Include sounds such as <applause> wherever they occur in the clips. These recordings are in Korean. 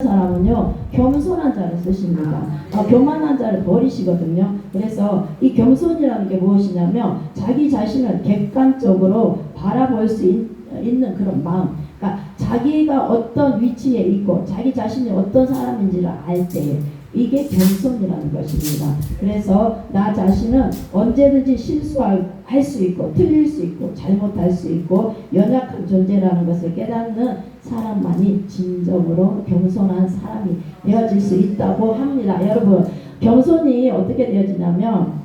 사람은요 겸손한 자를 쓰십니다. 아, 교만한 자를 버리시거든요. 그래서 이 겸손이라는 게 무엇이냐면 자기 자신을 객관적으로 바라볼 수 있, 있는 그런 마음. 그러니까 자기가 어떤 위치에 있고 자기 자신이 어떤 사람인지를 알 때 이게 겸손이라는 것입니다. 그래서 나 자신은 언제든지 실수할 수 있고 틀릴 수 있고 잘못할 수 있고 연약한 존재라는 것을 깨닫는 사람만이 진정으로 겸손한 사람이 되어질 수 있다고 합니다. 여러분 겸손이 어떻게 되어지냐면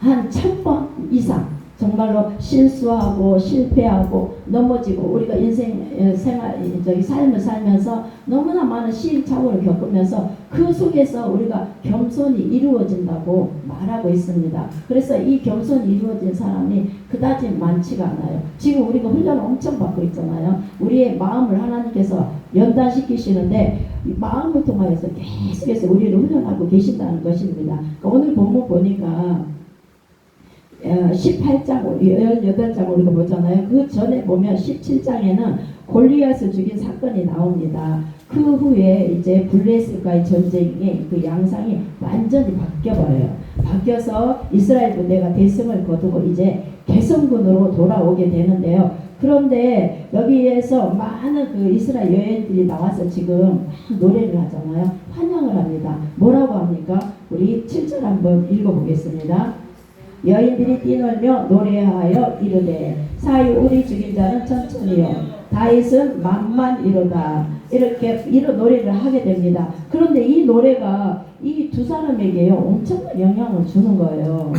한 천 번 이상 정말로 실수하고 실패하고 넘어지고 우리가 인생 에, 생활 저기 삶을 살면서 너무나 많은 시행착오를 겪으면서 그 속에서 우리가 겸손이 이루어진다고 말하고 있습니다. 그래서 이 겸손이 이루어진 사람이 그다지 많지가 않아요. 지금 우리가 훈련을 엄청 받고 있잖아요. 우리의 마음을 하나님께서 연단시키시는데 이 마음을 통하여서 계속해서 우리를 훈련하고 계신다는 것입니다. 그러니까 오늘 본문 보니까 어, 18장, 18장 우리가 보잖아요. 그 전에 보면 17장에는 골리앗을 죽인 사건이 나옵니다. 그 후에 이제 블레셋과의 전쟁의 그 양상이 완전히 바뀌어버려요. 바뀌어서 이스라엘 군대가 대승을 거두고 이제 개성군으로 돌아오게 되는데요. 그런데 여기에서 많은 그 이스라엘 여인들이 나와서 지금 노래를 하잖아요. 환영을 합니다. 뭐라고 합니까? 우리 7절 한번 읽어보겠습니다. 여인들이 뛰놀며 노래하여 이르되 사이 우리 죽인 자는 천천히요 다윗은 만만 이르다 이렇게 이런 노래를 하게 됩니다. 그런데 이 노래가 이 두 사람에게요 엄청난 영향을 주는 거예요.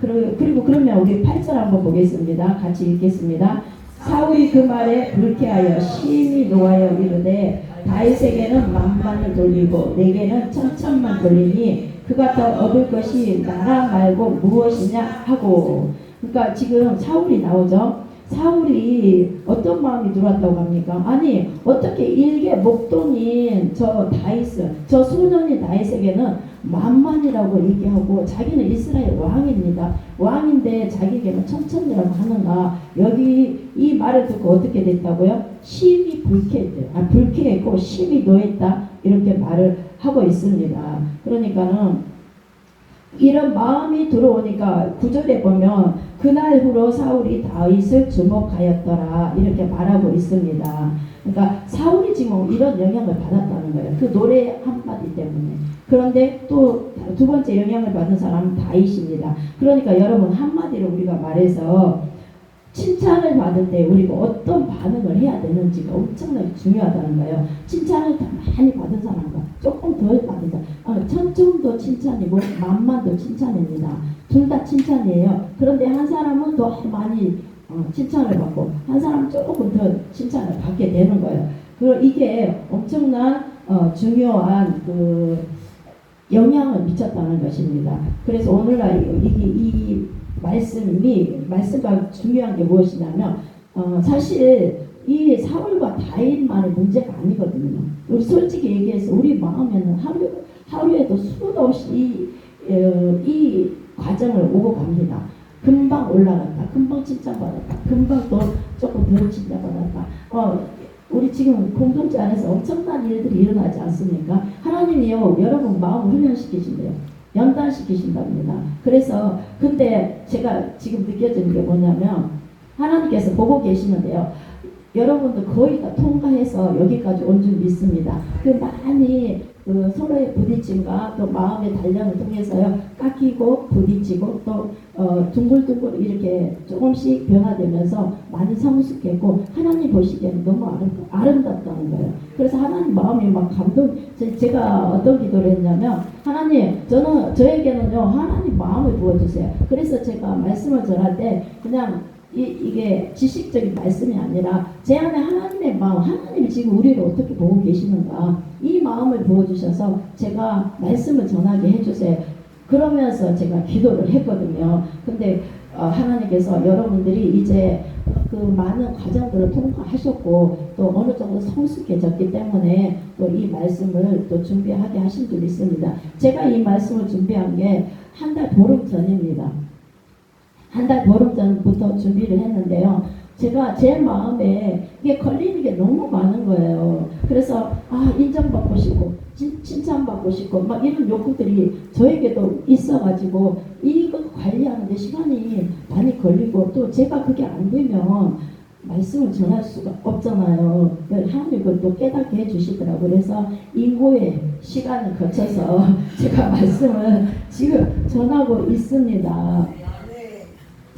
그리고, 그리고 그러면 우리 8절 한번 보겠습니다. 같이 읽겠습니다. 사울이 그 말에 불쾌하여 심히 노하여 이르되 다윗에게는 만만을 돌리고 내게는 천천만 돌리니 그가 더 얻을 것이 나라 말고 무엇이냐 하고 그러니까 지금 사울이 나오죠. 사울이 어떤 마음이 들어왔다고 합니까? 아니 어떻게 일개 목동인 저 다이스 저 소년이 다이스에게는 만만이라고 얘기하고 자기는 이스라엘 왕입니다. 왕인데 자기에게는 천천이라고 하는가? 여기 이 말을 듣고 어떻게 됐다고요? 심히 불쾌했대요. 아, 불쾌했고 심히 노했다 이렇게 말을 하고 있습니다. 그러니까는 이런 마음이 들어오니까 구절에 보면 그날 후로 사울이 다윗을 주목하였더라 이렇게 말하고 있습니다. 그러니까 사울이 지금 이런 영향을 받았다는 거예요. 그 노래 한마디 때문에. 그런데 또 두 번째 영향을 받은 사람은 다윗입니다. 그러니까 여러분 한마디로 우리가 말해서 칭찬을 받을 때 우리가 어떤 반응을 해야 되는지가 엄청나게 중요하다는 거예요. 칭찬을 더 많이 받은 사람과 조금 덜 받은 사람, 어, 천점도 칭찬이고 만만도 칭찬입니다. 둘 다 칭찬이에요. 그런데 한 사람은 더 많이 어, 칭찬을 받고 한 사람은 조금 더 칭찬을 받게 되는 거예요. 그 이게 엄청난 어, 중요한 그 영향을 미쳤다는 것입니다. 그래서 오늘날 이게 이 말씀이 말씀과 중요한 게 무엇이냐면 어, 사실 이 사울과 다윗만의 문제가 아니거든요. 우리 솔직히 얘기해서 우리 마음에는 하루 하루에도 수도 없이 이, 어, 이 과정을 오고 갑니다. 금방 올라갔다, 금방 칭찬받았다, 금방 또 조금 덜 칭찬받았다. 어, 우리 지금 공동체 안에서 엄청난 일들이 일어나지 않습니까? 하나님이요 여러분 마음을 훈련시키신대요. 연단시키신답니다. 그래서 근데 제가 지금 느껴지는 게 뭐냐면 하나님께서 보고 계시는데요. 여러분도 거의 다 통과해서 여기까지 온 줄 믿습니다. 그 많이 그 서로의 부딪힘과 또 마음의 단련을 통해서요 깎이고 부딪히고 또 어, 둥글둥글 이렇게 조금씩 변화되면서 많이 성숙했고 하나님 보시기에는 너무 아름, 아름답다는 거예요. 그래서 하나님 마음이 막 감동. 제- 제가 어떤 기도를 했냐면 하나님 저는 저에게는요 하나님 마음을 부어주세요. 그래서 제가 말씀을 전할 때 그냥 이, 이게 지식적인 말씀이 아니라 제 안에 하나님의 마음, 하나님이 지금 우리를 어떻게 보고 계시는가 이 마음을 부어주셔서 제가 말씀을 전하게 해주세요. 그러면서 제가 기도를 했거든요. 근데 어, 하나님께서 여러분들이 이제 그 많은 과정들을 통과하셨고 또 어느 정도 성숙해졌기 때문에 또 이 말씀을 또 준비하게 하신 줄 믿습니다. 제가 이 말씀을 준비한 게 한 달 보름 전입니다. 한 달 보름 전부터 준비를 했는데요. 제가 제 마음에 이게 걸리는 게 너무 많은 거예요. 그래서 아 인정받고 싶고 칭- 칭찬받고 싶고 막 이런 욕구들이 저에게도 있어가지고 이거 관리하는데 시간이 많이 걸리고 또 제가 그게 안 되면 말씀을 전할 수가 없잖아요. 하나님 그것도 깨닫게 해주시더라고요. 그래서 인고의 시간을 거쳐서 <laughs> 제가 말씀을 지금 전하고 있습니다.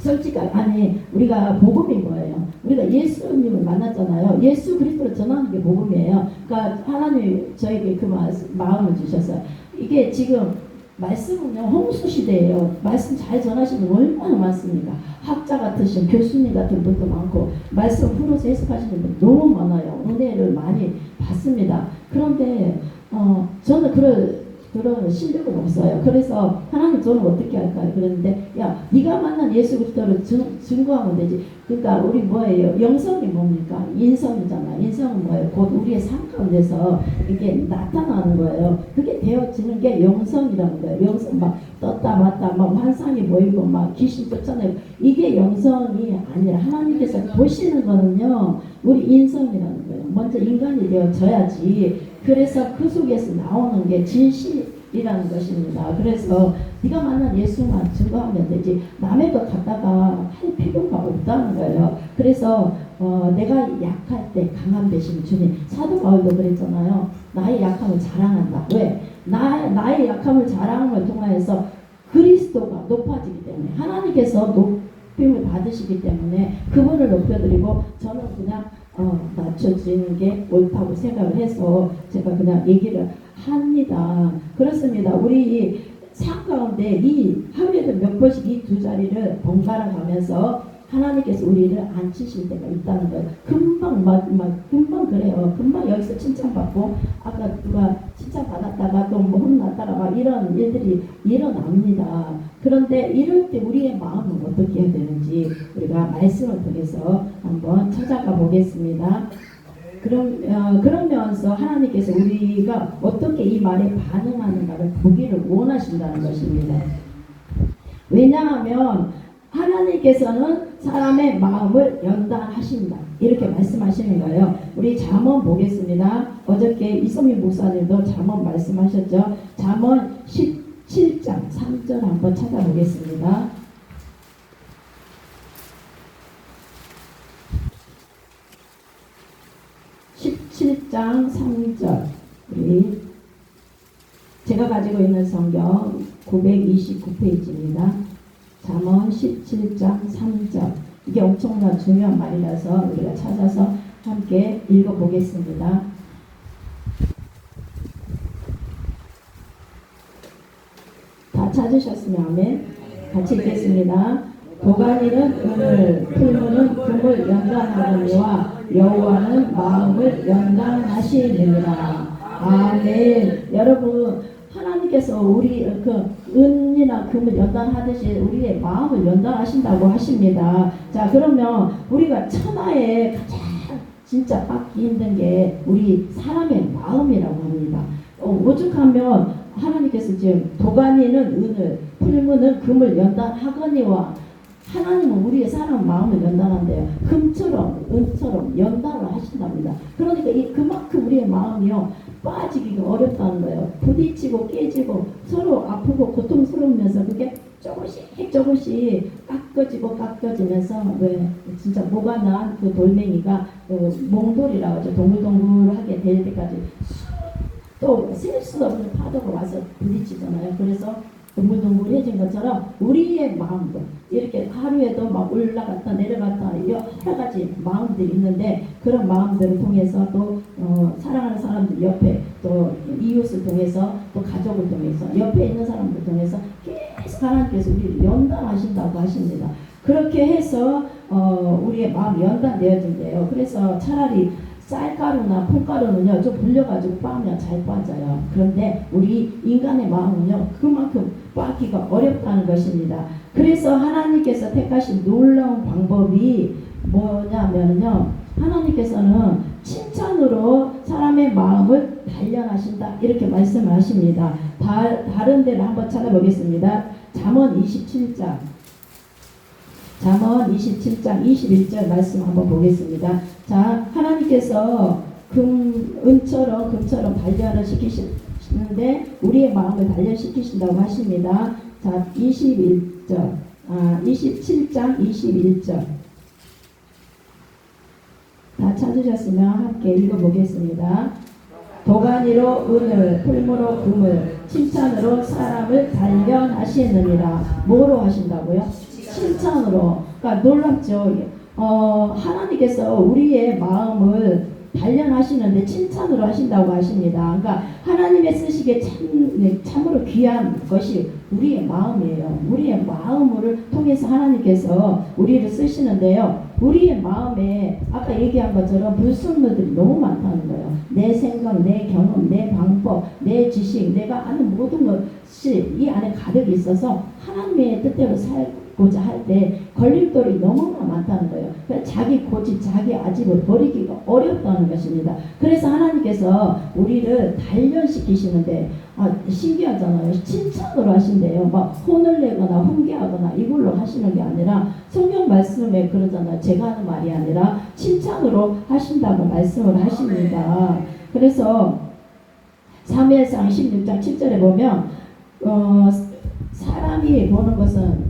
솔직히 아니 우리가 복음인 거예요. 우리가 예수님을 만났잖아요. 예수 그리스도를 전하는 게 복음이에요. 그러니까 하나님 저에게 그 마- 마음을 주셨어요. 이게 지금 말씀은요 홍수 시대예요. 말씀 잘 전하시는 분 얼마나 많습니까? 학자 같으신 교수님 같은 분도 많고 말씀 풀어서 해석하시는 분 너무 많아요. 은혜를 많이 받습니다. 그런데 어 저는 그런 그런 실력은 없어요. 그래서 하나님 저는 어떻게 할까요? 그랬는데 야 네가 만난 예수 그리스도를 증, 증거하면 되지. 그러니까 우리 뭐예요? 영성이 뭡니까? 인성이잖아. 인성은 뭐예요? 곧 우리의 삶 가운데서 이게 나타나는 거예요. 그게 되어지는 게 영성이라는 거예요. 영성 막 떴다 맞다 막 환상이 보이고 막 귀신 쫓아내고 이게 영성이 아니라 하나님께서 보시는 거는요 우리 인성이라는 거예요. 먼저 인간이 되어져야지. 그래서 그 속에서 나오는 게 진실이라는 것입니다. 그래서 네가 만난 예수만 증거하면 되지 남의 것 갖다가 할 필요가 없다는 거예요. 그래서 어, 내가 약할 때 강한 되신 주님 사도 바울도 그랬잖아요. 나의 약함을 자랑한다. 왜? 나, 나의 약함을 자랑을 통하여서 그리스도가 높아지기 때문에 하나님께서 높임을 받으시기 때문에 그분을 높여드리고 저는 그냥 어, 낮춰지는 게 옳다고 생각을 해서 제가 그냥 얘기를 합니다. 그렇습니다. 우리 삶 가운데 이 하루에도 몇 번씩 이 두 자리를 번갈아 가면서 하나님께서 우리를 앉히실 때가 있다는 거예요. 금방 막, 막 금방 그래요. 금방 여기서 칭찬받고 아까 누가 칭찬받았다가 또뭐 혼났다가 막 이런 일들이 일어납니다. 그런데 이럴 때 우리의 마음은 어떻게 해야 되는지 우리가 말씀을 통해서 한번 찾아가 보겠습니다. 그럼 어, 그러면서 하나님께서 우리가 어떻게 이 말에 반응하는가를 보기를 원하신다는 것입니다. 왜냐하면 하나님께서는 사람의 마음을 연단하신다. 이렇게 말씀하시는 거예요. 우리 잠언 보겠습니다. 어저께 이소민 목사님도 잠언 말씀하셨죠. 잠언 17장 3절 한번 찾아보겠습니다. 17장 3절 우리 제가 가지고 있는 성경 929페이지입니다. 잠언 17장 3절 이게 엄청난 중요한 말이라서 우리가 찾아서 함께 읽어보겠습니다. 다 찾으셨으면 아멘. 같이 읽겠습니다. 도가니는 은을, 풀무는 금을 연단하느니와 여호와는 마음을 연단하시느니라. 아멘. 여러분 하나님께서 우리 그 은이나 금을 연단하듯이 우리의 마음을 연단하신다고 하십니다. 자 그러면 우리가 천하에 가장 진짜 받기 힘든 게 우리 사람의 마음이라고 합니다. 어, 오죽하면 하나님께서 지금 도가니는 은을, 풀무는 금을 연단하거니와 하나님은 우리의 사람 마음을 연단한대요. 금처럼 은처럼 연단을 하신답니다. 그러니까 이 그만큼 우리의 마음이요 빠지기가 어렵다는 거예요. 부딪히고 깨지고 서로 아프고 고통스러우면서 그게 조금씩 조금씩 깎아지고 깎아지면서 왜 진짜 뭐가 난 그 돌멩이가 그 몽돌이라고 하죠. 동글동글하게 될 때까지 또셀 수 없는 파도가 와서 부딪히잖아요. 그래서 동글동글해진 것처럼 우리의 마음도 이렇게 하루에도 막 올라갔다 내려갔다 여러 가지 마음들이 있는데 그런 마음들을 통해서 또 어, 사랑하는 사람들 옆에 또 이웃을 통해서 또 가족을 통해서 옆에 있는 사람들 통해서 계속 하나님께서 우리를 연단하신다고 하십니다. 그렇게 해서 어, 우리의 마음이 연단되어진대요. 그래서 차라리 쌀가루나 콩가루는요 좀 불려가지고 빻으면 잘 빠져요. 그런데 우리 인간의 마음은요 그만큼 빻기가 어렵다는 것입니다. 그래서 하나님께서 택하신 놀라운 방법이 뭐냐면요 하나님께서는 칭찬으로 사람의 마음을 단련하신다 이렇게 말씀하십니다. 다, 다른 데를 한번 찾아보겠습니다. 잠언 27장 잠언 27장 21절 말씀 한번 보겠습니다. 자, 하나님께서 금, 은처럼 금처럼 단련을 시키시는데 우리의 마음을 단련시키신다고 하십니다. 자, 21절, 아, 27장 21절. 다 찾으셨으면 함께 읽어보겠습니다. 도가니로 은을, 풀무로 금을, 칭찬으로 사람을 단련하시느니라. 뭐로 하신다고요? 칭찬으로. 그러니까 놀랍죠. 어, 하나님께서 우리의 마음을 단련하시는데 칭찬으로 하신다고 하십니다. 그러니까 하나님의 쓰시기에 참, 네, 참으로 귀한 것이 우리의 마음이에요. 우리의 마음을 통해서 하나님께서 우리를 쓰시는데요. 우리의 마음에 아까 얘기한 것처럼 불순물들이 너무 많다는 거예요. 내 생각, 내 경험, 내 방법, 내 지식, 내가 아는 모든 것이 이 안에 가득 있어서 하나님의 뜻대로 살 고자 할 때 걸림돌이 너무나 많다는 거예요. 그래서 자기 고집, 자기 아집을 버리기가 어렵다는 것입니다. 그래서 하나님께서 우리를 단련시키시는데 아, 신기하잖아요. 칭찬으로 하신대요. 막 혼을 내거나 훈계하거나 이걸로 하시는 게 아니라 성경 말씀에 그러잖아요. 제가 하는 말이 아니라 칭찬으로 하신다고 말씀을 하십니다. 그래서 3회상 16장 7절에 보면 어, 사람이 보는 것은 그러니까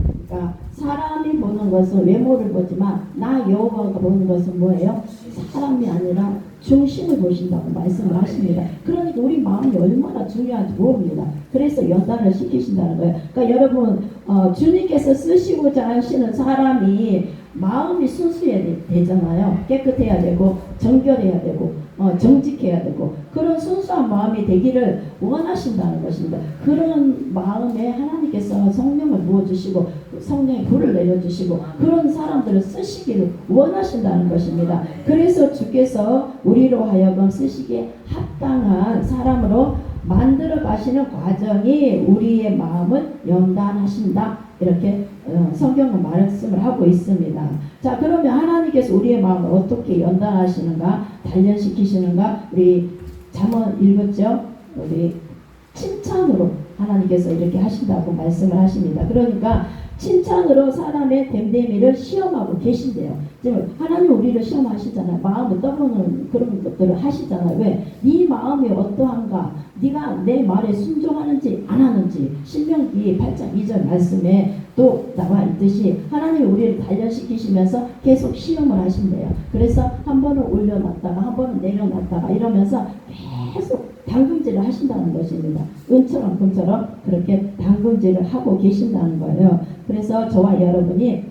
사람이 보는 것은 외모를 보지만 나 여호와가 보는 것은 뭐예요? 사람이 아니라 중심을 보신다고 말씀을 하십니다. 그러니까 우리 마음이 얼마나 중요한지 모릅니다. 그래서 연단을 시키신다는 거예요. 그러니까 여러분 어, 주님께서 쓰시고자 하시는 사람이 마음이 순수해야 되- 되잖아요. 깨끗해야 되고 정결해야 되고 어, 정직해야 되고 그런 순수한 마음이 되기를 원하신다는 것입니다. 그런 마음에 하나님께서 성령을 부어주시고 성령의 불을 내려주시고 그런 사람들을 쓰시기를 원하신다는 것입니다. 그래서 주께서 우리로 하여금 쓰시기에 합당한 사람으로 만들어 가시는 과정이 우리의 마음을 연단하신다. 이렇게 어, 성경은 말씀을 하고 있습니다. 자, 그러면 하나님께서 우리의 마음을 어떻게 연단하시는가, 단련시키시는가, 우리 잠언 읽었죠? 우리 칭찬으로 하나님께서 이렇게 하신다고 말씀을 하십니다. 그러니까 칭찬으로 사람의 됨됨이를 시험하고 계신대요. 지금 하나님 우리를 시험하시잖아요. 마음을 떠보는 그런 것들을 하시잖아요. 왜? 네 마음이 어떠한가? 네가 내 말에 순종하는지 안 하는지 신명기 8장 2절 말씀에 또 나와 있듯이 하나님이 우리를 단련시키시면서 계속 시험을 하신대요. 그래서 한 번은 올려놨다가 한 번은 내려놨다가 이러면서 계속 당금질을 하신다는 것입니다. 은처럼 금처럼 그렇게 당금질을 하고 계신다는 거예요. 그래서 저와 여러분이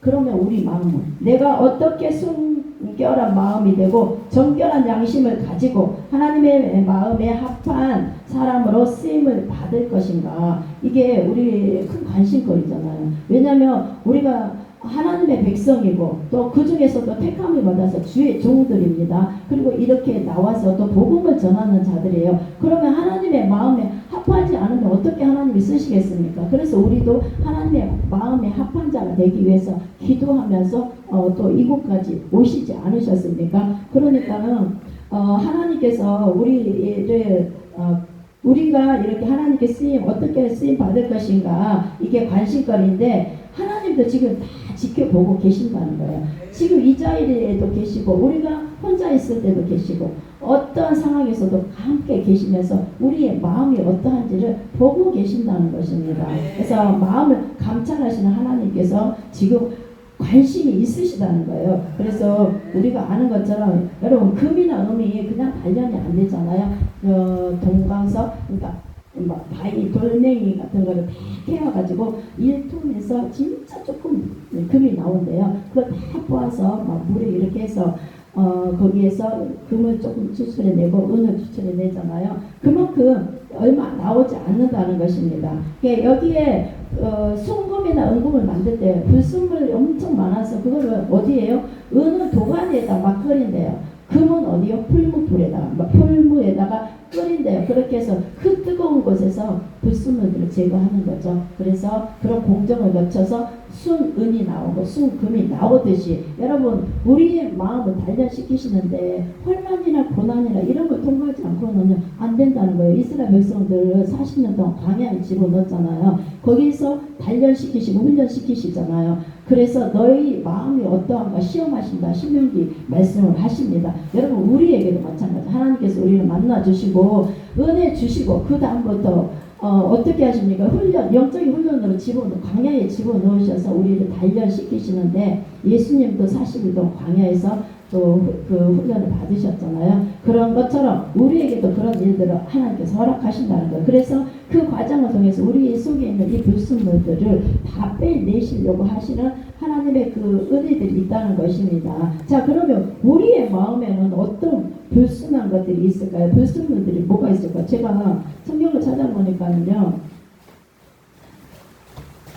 그러면 우리 마음은 내가 어떻게 순결한 마음이 되고 정결한 양심을 가지고 하나님의 마음에 합한 사람으로 쓰임을 받을 것인가 이게 우리 큰 관심거리잖아요. 왜냐하면 우리가 하나님의 백성이고 또 그 중에서도 택함을 받아서 주의 종들입니다. 그리고 이렇게 나와서 또 복음을 전하는 자들이에요. 그러면 하나님의 마음에 합하지 않으면 어떻게 하나님이 쓰시겠습니까? 그래서 우리도 하나님의 마음에 합한 자가 되기 위해서 기도하면서 어, 또 이곳까지 오시지 않으셨습니까? 그러니까는 어, 하나님께서 우리를 어, 우리가 이렇게 하나님께 쓰임 어떻게 쓰임 받을 것인가 이게 관심거리인데 하나님도 지금 다 지켜보고 계신다는 거예요. 지금 이 자리에도 계시고 우리가 혼자 있을 때도 계시고 어떤 상황에서도 함께 계시면서 우리의 마음이 어떠한지를 보고 계신다는 것입니다. 그래서 마음을 감찰하시는 하나님께서 지금 관심이 있으시다는 거예요. 그래서 우리가 아는 것처럼 여러분 금이나 음이 그냥 단련이 안 되잖아요. 어, 동강석 그러니까 막 바위 돌멩이 같은 거를 다 캐와가지고 1톤에서 진짜 조금 금이 나온대요. 그걸 다 모아서 막 물에 이렇게 해서 어, 거기에서 금을 조금 추출해내고 은을 추출해내잖아요. 그만큼 얼마 나오지 않는다는 것입니다. 그러니까 여기에 어, 순금이나 은금을 만들 때 불순물이 엄청 많아서 그거를 어디에요? 은은 도가니에다 막 끓인대요. 금은 어디요? 풀무불에다가 막 풀무에다가 끓인대요. 그렇게 해서 그 뜨거운 곳에서 불순물들을 제거하는 거죠. 그래서 그런 공정을 거쳐서 순은이 나오고 순금이 나오듯이 여러분 우리의 마음을 단련시키시는데 혼란이나 고난이나 이런 걸 통과하지 않고는 안 된다는 거예요. 이스라엘 백성들을 40년 동안 광야에 집어넣었잖아요. 거기서 단련시키시고 훈련시키시잖아요. 그래서 너희 마음이 어떠한가 시험하신다. 신명기 말씀을 하십니다. 여러분 우리에게도 마찬가지. 하나님께서 우리를 만나 주시고 은혜 주시고 그 다음부터 어, 어떻게 하십니까? 훈련, 영적인 훈련으로 집어넣, 광야에 집어넣으셔서 우리를 단련시키시는데 예수님도 40일 동안 광야에서 또 그 훈련을 받으셨잖아요. 그런 것처럼 우리에게도 그런 일들을 하나님께서 허락하신다는 거예요. 그래서 그 과정을 통해서 우리 속에 있는 이 불순물들을 다 빼내시려고 하시는 하나님의 그 은혜들이 있다는 것입니다. 자, 그러면 우리의 마음에는 어떤 불순한 것들이 있을까요? 불순물들이 뭐가 있을까요? 제가 성경을 찾아보니까는요.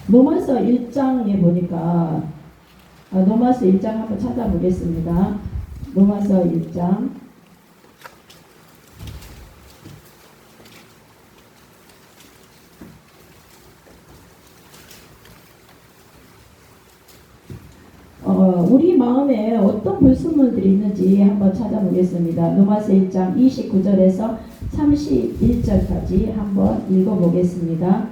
로마서 1장에 보니까 아, 로마서 1장 한번 찾아보겠습니다. 로마서 1장 어, 우리 마음에 어떤 불순물들이 있는지 한번 찾아보겠습니다. 로마서 1장 29절에서 31절까지 한번 읽어보겠습니다.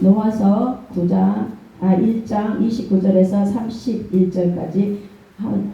로마서 9장 아 1장 29절에서 31절까지 한,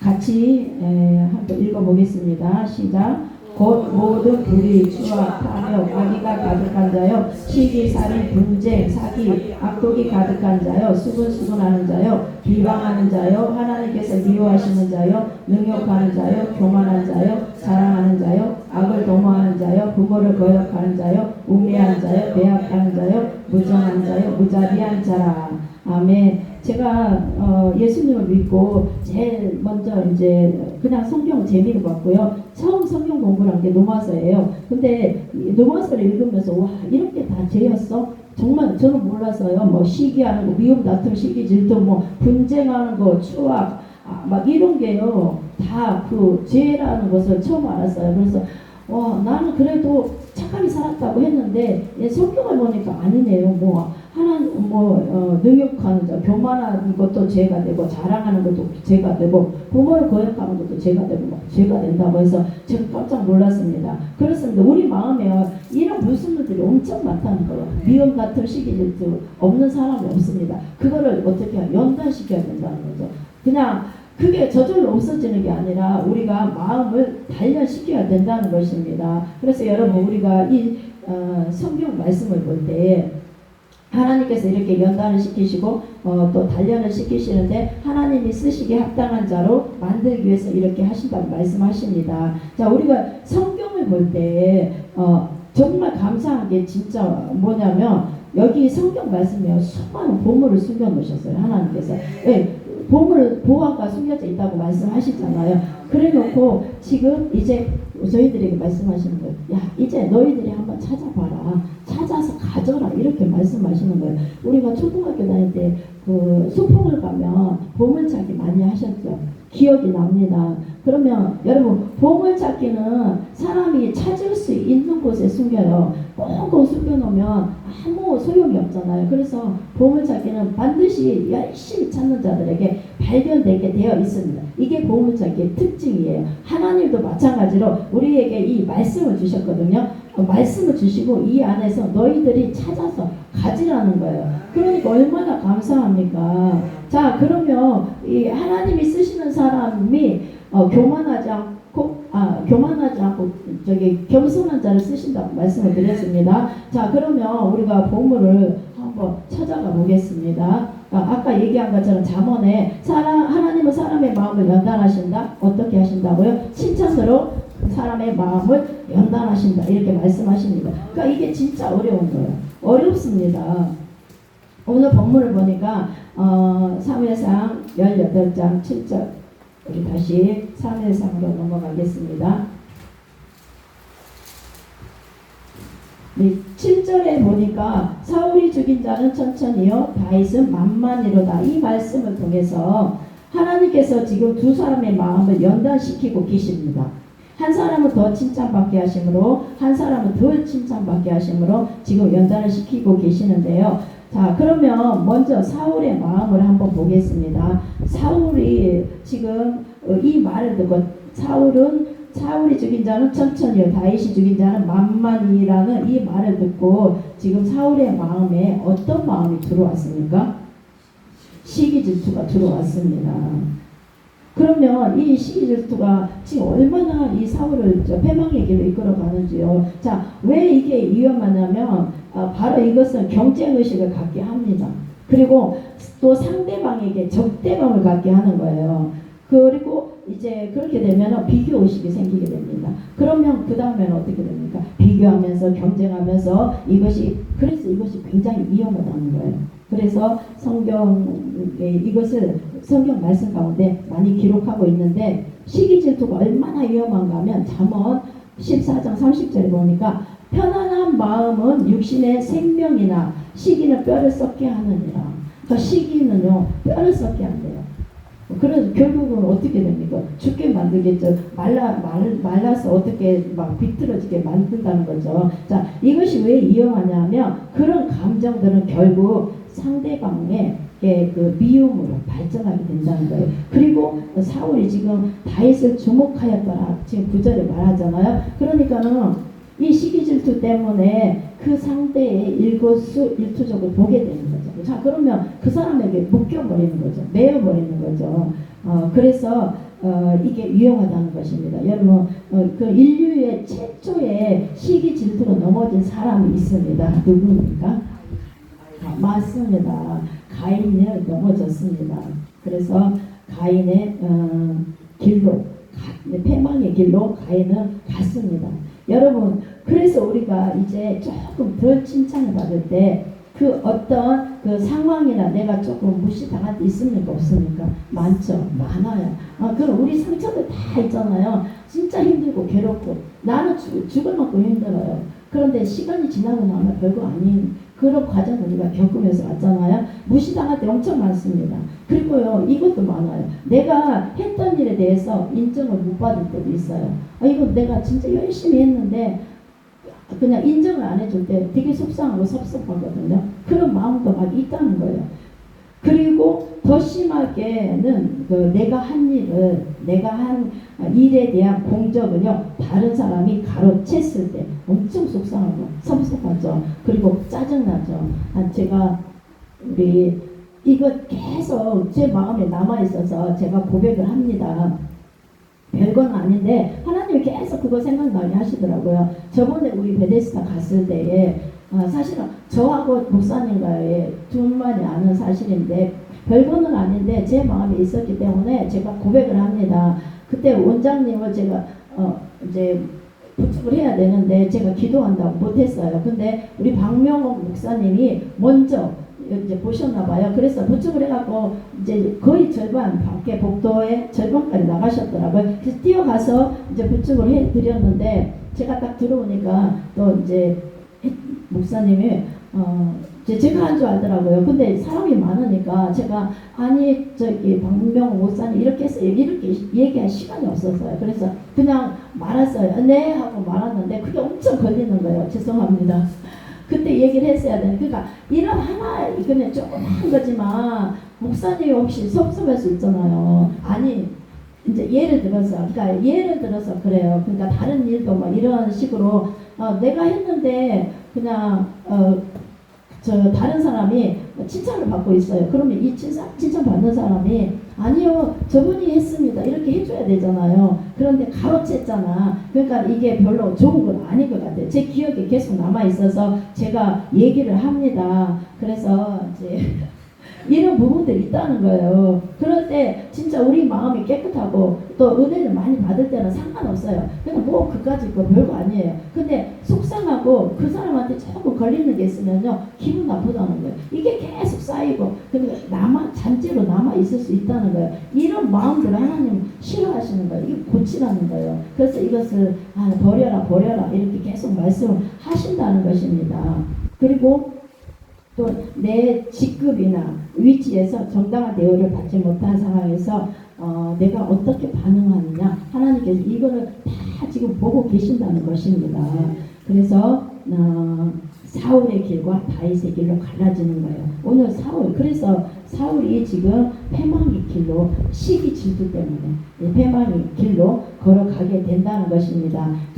같이 에, 한번 읽어보겠습니다. 시작. 곧 모든 불의, 추악, 탐욕, 악의가 가득한 자요, 시기, 살인, 분쟁, 사기, 악독이 가득한 자요, 수근수근하는 자요, 비방하는 자요, 하나님께서 미워하시는 자요, 능욕하는 자요, 교만한 자요, 자랑하는 자요, 악을 도모하는 자요, 부모를 거역하는 자요, 우매한 자요, 배약하는 자요, 무정한 자요, 무자비한 자라. 아멘. 제가 어, 예수님을 믿고 제일 먼저 이제 그냥 성경 재미로 봤고요. 처음 성경 공부를 한게 로마서예요. 근데 이 로마서를 읽으면서 와 이렇게 다 죄였어? 정말 저는 몰랐어요. 뭐 시기하는 거, 미움 다툼, 시기 질투, 뭐 분쟁하는 거, 추악, 아, 막 이런 게요. 다 그 죄라는 것을 처음 알았어요. 그래서 와 나는 그래도 착하게 살았다고 했는데 예, 성경을 보니까 아니네요. 뭐 하나 뭐 어, 능욕하는 자, 교만하는 것도 죄가 되고 자랑하는 것도 죄가 되고 부모를 거역하는 것도 죄가 되고 막 죄가 된다고 해서 제가 깜짝 놀랐습니다. 그렇습니다. 우리 마음에 이런 불순물들이 엄청 많다는 거예요. 미움 같은 시기 질투 없는 사람이 없습니다. 그거를 어떻게 연단시켜야 된다는 거죠. 그냥 그게 저절로 없어지는 게 아니라 우리가 마음을 단련시켜야 된다는 것입니다. 그래서 여러분 우리가 이 어, 성경 말씀을 볼때 하나님께서 이렇게 연단을 시키시고 어, 또 단련을 시키시는데 하나님이 쓰시기에 합당한 자로 만들기 위해서 이렇게 하신다고 말씀하십니다. 자 우리가 성경을 볼때 어, 정말 감사한 게 진짜 뭐냐면 여기 성경 말씀에 수많은 보물을 숨겨 놓으셨어요 하나님께서. 네, 보물 보화가 숨겨져 있다고 말씀하시잖아요. 그래놓고 지금 이제 저희들에게 말씀하시는 거예요. 야 이제 너희들이 한번 찾아봐라. 가져라 이렇게 말씀하시는 거예요. 우리가 초등학교 다닐 때 그 소풍을 가면 보물찾기 많이 하셨죠. 기억이 납니다. 그러면 여러분 보물찾기는 사람이 찾을 수 있는 곳에 숨겨요. 꽁꽁 숨겨놓으면 아무 소용이 없잖아요. 그래서 보물찾기는 반드시 열심히 찾는 자들에게 발견되게 되어 있습니다. 이게 보물찾기의 특징이에요. 하나님도 마찬가지로 우리에게 이 말씀을 주셨거든요. 어, 말씀을 주시고 이 안에서 너희들이 찾아서 가지라는 거예요. 그러니까 얼마나 감사합니까? 자, 그러면 이 하나님이 쓰시는 사람이 어, 교만하지 않고 아 교만하지 않고 저기 겸손한 자를 쓰신다고 말씀을 드렸습니다. 자, 그러면 우리가 보물을 한번 찾아가 보겠습니다. 아, 아까 얘기한 것처럼 잠언에 사람 하나님은 사람의 마음을 연단하신다. 어떻게 하신다고요? 칭찬으로 사람의 마음을 연단하신다. 이렇게 말씀하십니다. 그러니까 이게 진짜 어려운 거예요. 어렵습니다. 오늘 본문을 보니까 어, 사무엘상 18장 7절 우리 다시 사무엘상으로 넘어가겠습니다. 네, 7절에 보니까 사울이 죽인 자는 천천히요 다윗은 만만이로다 이 말씀을 통해서 하나님께서 지금 두 사람의 마음을 연단시키고 계십니다. 한 사람은 더 칭찬받게 하심으로 한 사람은 덜 칭찬받게 하심으로 지금 연단을 시키고 계시는데요. 자 그러면 먼저 사울의 마음을 한번 보겠습니다. 사울이 지금 어, 이 말을 듣고 사울은 사울이 죽인 자는 천천히요 다윗이 죽인 자는 만만이라는 이 말을 듣고 지금 사울의 마음에 어떤 마음이 들어왔습니까? 시기 질투가 들어왔습니다. 그러면 이 시기 질투가 지금 얼마나 이 사울을 저 패망의 길로 이끌어 가는지요. 자, 왜 이게 위험하냐면 아, 바로 이것은 경쟁 의식을 갖게 합니다. 그리고 또 상대방에게 적대감을 갖게 하는 거예요. 그리고 이제 그렇게 되면 비교 의식이 생기게 됩니다. 그러면 그 다음에는 어떻게 됩니까? 비교하면서 경쟁하면서 이것이 그래서 이것이 굉장히 위험하다는 거예요. 그래서 성경에 이것을 성경 말씀 가운데 많이 기록하고 있는데 시기 질투가 얼마나 위험한가 하면 잠언 14장 30절에 보니까 편안한 마음은 육신의 생명이나 시기는 뼈를 썩게 하느니라. 그러니까 시기는요 뼈를 썩게 한대요. 그래서 결국은 어떻게 됩니까? 죽게 만들겠죠. 말라 말, 말라서 어떻게 막 비틀어지게 만든다는 거죠. 자 이것이 왜 위험하냐면 그런 감정들은 결국 상대방의 예, 그 미움으로 발전하게 된다는 거예요. 그리고 사울이 지금 다윗을 주목하였더라. 지금 구절에 말하잖아요. 그러니까는 이 시기 질투 때문에 그 상대의 일거수 일투족을 보게 되는 거죠. 자 그러면 그 사람에게 묶여버리는 거죠. 매여버리는 거죠. 어, 그래서 어, 이게 위험하다는 것입니다. 여러분 어, 그 인류의 최초의 시기 질투로 넘어진 사람이 있습니다. 누구입니까? 아, 맞습니다. 가인을 넘어졌습니다. 그래서 가인의 어, 길로 가, 패망의 길로 가인은 갔습니다. 여러분 그래서 우리가 이제 조금 덜 칭찬을 받을 때 그 어떤 그 상황이나 내가 조금 무시당할 때 있습니까 없습니까 많죠 많아요 아, 그럼 우리 상처들 다 있잖아요 진짜 힘들고 괴롭고 나는 죽, 죽을 만큼 힘들어요 그런데 시간이 지나고 나면 별거 아닌 그런 과정을 우리가 겪으면서 왔잖아요. 무시당할 때 엄청 많습니다. 그리고요, 이것도 많아요. 내가 했던 일에 대해서 인정을 못 받을 때도 있어요. 아, 이거 내가 진짜 열심히 했는데, 그냥 인정을 안 해줄 때 되게 속상하고 섭섭하거든요. 그런 마음도 막 있다는 거예요. 그리고 더 심하게는 그 내가 한 일을 내가 한 일에 대한 공적은요 다른 사람이 가로챘을 때 엄청 속상하고 섭섭하죠. 그리고 짜증나죠. 아, 제가 우리 이거 계속 제 마음에 남아 있어서 제가 고백을 합니다. 별건 아닌데 하나님 계속 그거 생각나게 하시더라고요. 저번에 우리 베데스다 갔을 때에 아, 사실은 저하고 목사님과의 둘만이 아는 사실인데 별거는 아닌데 제 마음에 있었기 때문에 제가 고백을 합니다. 그때 원장님을 제가 어 이제 부축을 해야 되는데 제가 기도한다고 못했어요. 근데 우리 박명옥 목사님이 먼저 이제 보셨나 봐요. 그래서 부축을 해갖고 이제 거의 절반 밖에 복도에 절반까지 나가셨더라고요. 그래서 뛰어가서 이제 부축을 해드렸는데 제가 딱 들어오니까 또 이제 목사님이 어 제가 한 줄 알더라고요. 근데 사람이 많으니까 제가 아니 저기 박명 목사님 이렇게 해서 이렇게 얘기할 시간이 없었어요. 그래서 그냥 말았어요. 네 하고 말았는데 그게 엄청 걸리는 거예요. 죄송합니다. 그때 얘기를 했어야 되는 그러니까 이런 하나 그냥 조그만 거지만 목사님이 혹시 섭섭할 수 있잖아요. 아니 이제 예를 들어서 그러니까 예를 들어서 그래요. 그러니까 다른 일도 뭐 이런 식으로 어, 내가 했는데 그냥 어, 저 다른 사람이 칭찬을 받고 있어요. 그러면 이 칭찬, 칭찬 받는 사람이 아니요 저분이 했습니다 이렇게 해줘야 되잖아요. 그런데 가로챘잖아. 그러니까 이게 별로 좋은 건 아닌 것 같아요. 제 기억에 계속 남아 있어서 제가 얘기를 합니다. 그래서 이제 <laughs> 이런 부분들이 있다는 거예요. 그럴 때 진짜 우리 마음이 깨끗하고 또 은혜를 많이 받을 때는 상관없어요. 그냥 뭐 그까짓 거 별거 아니에요. 근데 속상하고 그 사람한테 조금 걸리는 게 있으면요 기분 나쁘다는 거예요. 이게 계속 쌓이고 근데 남아 잔재로 남아 있을 수 있다는 거예요. 이런 마음들을 하나님 싫어하시는 거예요. 이거 고치라는 거예요. 그래서 이것을 아, 버려라 버려라 이렇게 계속 말씀하신다는 것입니다. 그리고 또 내 직급이나 위치에서 정당한 대우를 받지 못한 상황에서 어, 내가 어떻게 반응하느냐 하나님께서 이거를 다 지금 보고 계신다는 것입니다. 그래서 어, 사울의 길과 다윗의 길로 갈라지는 거예요. 오늘 사울 그래서 사울이 지금 패망의 길로 시기 질투 때문에 이 패망의 길로 걸어가게 된다는 것입니다.